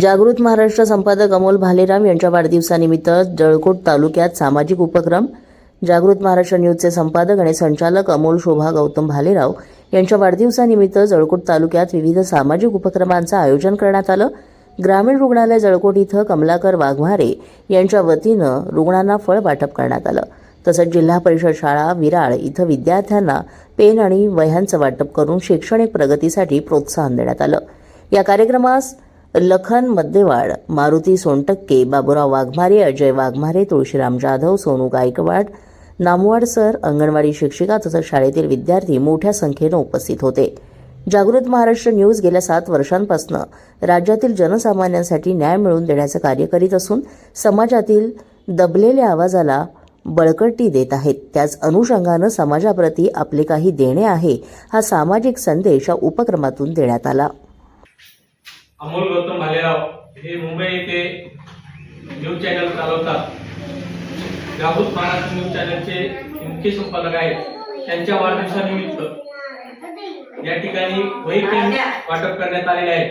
जागृत महाराष्ट्र संपादक अमोल भालेराव यांच्या वाढदिवसानिमित्त जळकोट तालुक्यात सामाजिक उपक्रम जागृत महाराष्ट्र न्यूजचे संपादक आणि संचालक अमोल शोभा गौतम भालेराव यांच्या वाढदिवसानिमित्त जळकोट तालुक्यात विविध सामाजिक उपक्रमांचं आयोजन करण्यात आलं. ग्रामीण रुग्णालय जळकोट इथं कमलाकर वाघमारे यांच्या वतीनं रुग्णांना फळ वाटप करण्यात आलं. तसंच जिल्हा परिषद शाळा विराळ इथं विद्यार्थ्यांना पेन आणि वह्यांचं वाटप करून शैक्षणिक प्रगतीसाठी प्रोत्साहन देण्यात आलं. या कार्यक्रमास लखन मद्देवाड मारुती सोनटक्के बाबुराव वाघमारे अजय वाघमारे तुळशीराम जाधव सोनू गायकवाड नामवाड सर अंगणवाडी शिक्षिका तसंच शाळेतील विद्यार्थी मोठ्या संख्येनं उपस्थित होते. जागृत महाराष्ट्र न्यूज गेल्या सात वर्षांपासून राज्यातील जनसामान्यांसाठी न्याय मिळवून देण्याचं कार्य करीत असून समाजातील दबलेल्या आवाजाला बळकटी देत आहेत. त्याच अनुषंगानं समाजाप्रती आपले काही देणे आहे हा सामाजिक संदेश या उपक्रमातून देण्यात आला. अमोल गौतम भालेराव हे मुंबई येथे न्यूज चॅनल चालवतात. जागृत महाराष्ट्र न्यूज चॅनलचे मुख्य संपादक आहेत. त्यांच्या वाढदिवसानिमित्त या ठिकाणी वही वाटप करण्यात आलेले आहे.